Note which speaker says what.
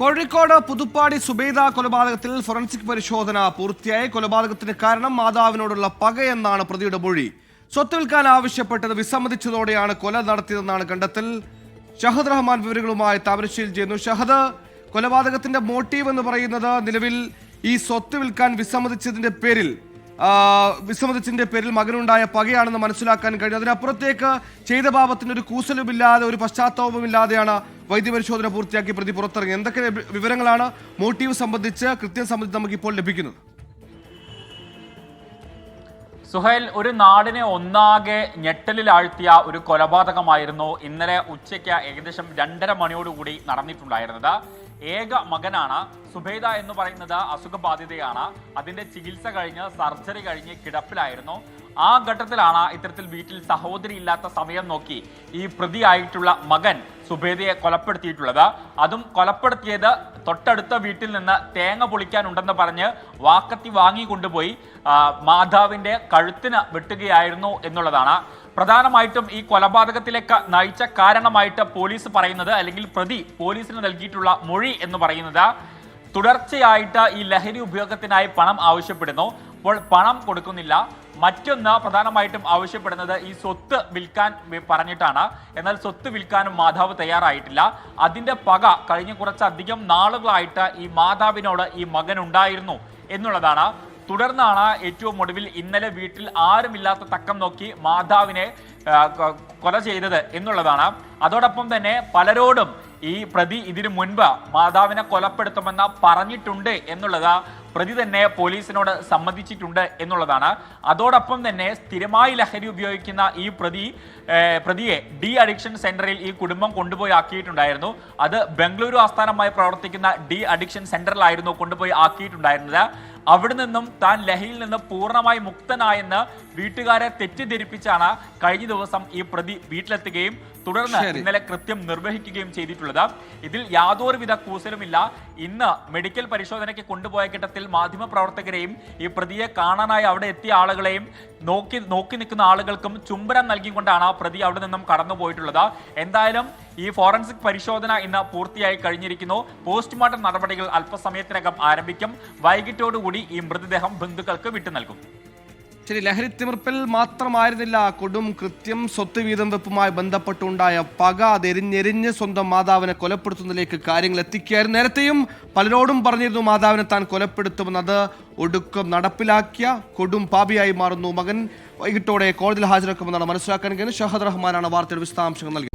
Speaker 1: കോഴിക്കോട് പുതുപ്പാടി സുബൈദ കൊലപാതകത്തിൽ ഫോറൻസിക് പരിശോധന പൂർത്തിയായി. കൊലപാതകത്തിന് കാരണം മാതാവിനോടുള്ള പകയെന്നാണ് പ്രതിയുടെ മൊഴി. സ്വത്ത് വിൽക്കാൻ ആവശ്യപ്പെട്ടത് വിസമ്മതിച്ചതോടെയാണ് കൊല നടത്തിയതെന്നാണ് കണ്ടെത്തൽ. ഷഹദ് റഹ്മാൻ വിവരങ്ങളുമായി താമരശ്ശേരി ചെയ്യുന്നു ഷഹദ് കൊലപാതകത്തിന്റെ മോട്ടീവ് എന്ന് പറയുന്നത് നിലവിൽ ഈ സ്വത്ത് വിൽക്കാൻ വിസമ്മതിച്ചതിന്റെ പേരിൽ ആ, വിസമ്മതിച്ചതിന്റെ പേരിൽ മകനുണ്ടായ പകയാണെന്ന് മനസ്സിലാക്കാൻ കഴിഞ്ഞു. അതിനപ്പുറത്തേക്ക് ചെയ്ത പാപത്തിന് ഒരു കൂസലുമില്ലാതെ ഒരു പശ്ചാത്താപവുമില്ലാതെയാണ് വൈദ്യപരിശോധന പൂർത്തിയാക്കി പ്രതി പുറത്തിറങ്ങി എന്തൊക്കെ വിവരങ്ങളാണ് മോട്ടീവ് സംബന്ധിച്ച് കൃത്യം സംബന്ധിച്ച് നമുക്ക് ഇപ്പോൾ ലഭിക്കുന്നത്?
Speaker 2: സുഹൈൽ ഒരു നാടിനെ ഒന്നാകെ ഞെട്ടലിലാഴ്ത്തിയ ഒരു കൊലപാതകമായിരുന്നു ഇന്നലെ ഉച്ചയ്ക്ക് ഏകദേശം രണ്ടര മണിയോടുകൂടി നടന്നിട്ടുണ്ടായിരുന്നത്. ഏക മകനാണ് സുബേദ എന്ന് പറയുന്നത് അസുഖബാധിതയാണ്. അതിന്റെ ചികിത്സ കഴിഞ്ഞ് സർജറി കഴിഞ്ഞ് കിടപ്പിലായിരുന്നു. ആ ഘട്ടത്തിലാണ് ഇത്തരത്തിൽ വീട്ടിൽ സഹോദരി ഇല്ലാത്ത സമയം നോക്കി ഈ പ്രതിയായിട്ടുള്ള മകൻ സുബേദയെ കൊലപ്പെടുത്തിയിട്ടുള്ളത്. അതും കൊലപ്പെടുത്തിയത് തൊട്ടടുത്ത വീട്ടിൽ നിന്ന് തേങ്ങ പൊളിക്കാനുണ്ടെന്ന് പറഞ്ഞ് വാക്കത്തി വാങ്ങിക്കൊണ്ടുപോയി മാതാവിന്റെ കഴുത്തിന് വെട്ടുകയായിരുന്നു എന്നുള്ളതാണ്. പ്രധാനമായിട്ടും ഈ കൊലപാതകത്തിലേക്ക് നയിച്ച കാരണമായിട്ട് പോലീസ് പറയുന്നത് അല്ലെങ്കിൽ പ്രതി പോലീസിന് നൽകിയിട്ടുള്ള മൊഴി എന്ന് പറയുന്നത് തുടർച്ചയായിട്ട് ഈ ലഹരി ഉപയോഗത്തിനായി പണം ആവശ്യപ്പെടുന്നു. അപ്പോൾ പണം കൊടുക്കുന്നില്ല. മറ്റൊന്ന് പ്രധാനമായിട്ടും ആവശ്യപ്പെടുന്നത് ഈ സ്വത്ത് വിൽക്കാൻ പറഞ്ഞിട്ടാണ്. എന്നാൽ സ്വത്ത് വിൽക്കാനും മാതാവ് തയ്യാറായിട്ടില്ല. അതിന്റെ പക കഴിഞ്ഞ കുറച്ചധികം നാളുകളായിട്ട് ഈ മാതാവിനോട് ഈ മകൻ ഉണ്ടായിരുന്നു എന്നുള്ളതാണ്. തുടർന്നാണ് ഏറ്റവും ഒടുവിൽ ഇന്നലെ വീട്ടിൽ ആരുമില്ലാത്ത തക്കം നോക്കി മാതാവിനെ കൊല ചെയ്തത് എന്നുള്ളതാണ്. അതോടൊപ്പം തന്നെ പലരോടും ഈ പ്രതി ഇതിനു മുൻപ് മാതാവിനെ കൊലപ്പെടുത്തുമെന്ന് പറഞ്ഞിട്ടുണ്ട് എന്നുള്ളത് പ്രതി തന്നെ പോലീസിനോട് സമ്മതിച്ചിട്ടുണ്ട് എന്നുള്ളതാണ്. അതോടൊപ്പം തന്നെ സ്ഥിരമായി ലഹരി ഉപയോഗിക്കുന്ന ഈ പ്രതി പ്രതിയെ ഡി അഡിക്ഷൻ സെന്ററിൽ ഈ കുടുംബം കൊണ്ടുപോയി ആക്കിയിട്ടുണ്ടായിരുന്നു. അത് ബംഗളൂരു ആസ്ഥാനമായി പ്രവർത്തിക്കുന്ന ഡി അഡിക്ഷൻ സെന്ററിലായിരുന്നു കൊണ്ടുപോയി ആക്കിയിട്ടുണ്ടായിരുന്നത്. അവിടെ നിന്നും താൻ ലഹയിൽ നിന്ന് പൂർണമായി മുക്തനായെന്ന് വീട്ടുകാരെ തെറ്റിദ്ധരിപ്പിച്ചാണ് കഴിഞ്ഞ ദിവസം ഈ പ്രതി വീട്ടിലെത്തുകയും തുടർന്ന് ഇന്നലെ കൃത്യം നിർവഹിക്കുകയും ചെയ്തിട്ടുള്ളത്. ഇതിൽ യാതൊരുവിധ കൂസലുമില്ല. ഇന്ന് മെഡിക്കൽ പരിശോധനയ്ക്ക് കൊണ്ടുപോയ ഘട്ടത്തിൽ മാധ്യമപ്രവർത്തകരെയും ഈ പ്രതിയെ കാണാനായി അവിടെ എത്തിയ ആളുകളെയും നോക്കി നോക്കി നിൽക്കുന്ന ആളുകൾക്കും ചുംബനം നൽകിക്കൊണ്ടാണ് ആ പ്രതി അവിടെ നിന്നും കടന്നുപോയിട്ടുള്ളത്. എന്തായാലും ഈ ഫോറൻസിക് പരിശോധന ഇന്ന് പൂർത്തിയായി കഴിഞ്ഞിരിക്കുന്നു. പോസ്റ്റ്മോർട്ടം നടപടികൾ അല്പസമയത്തിനകം ആരംഭിക്കും. വൈകിട്ടോടുകൂടി ഈ മൃതദേഹം ബന്ധുക്കൾക്ക് വിട്ടു നൽകും.
Speaker 1: ശരി ലഹരി തിമിർപ്പിൽ മാത്രമായിരുന്നില്ല. കൊടും കൃത്യം സ്വത്ത് വീതം വെപ്പുമായി ബന്ധപ്പെട്ടുണ്ടായ പക അതെരിഞ്ഞെരിഞ്ഞ് സ്വന്തം മാതാവിനെ കൊലപ്പെടുത്തുന്നതിലേക്ക് കാര്യങ്ങൾ എത്തിക്കുകയായിരുന്നു. നേരത്തെയും പലരോടും പറഞ്ഞിരുന്നു മാതാവിനെ താൻ കൊലപ്പെടുത്തുമെന്ന് അത് ഒടുക്കം നടപ്പിലാക്കിയ കൊടും പാപിയായി മാറുന്നു. മകൻ വൈകിട്ടോടെ കോടതിയിൽ ഹാജരാക്കുമെന്നാണ് മനസ്സിലാക്കാൻ കഴിയുന്നത് ഷഹദ് റഹ്മാനാണ് വാർത്തയുടെ വിശദാംശങ്ങൾ നൽകിയത്.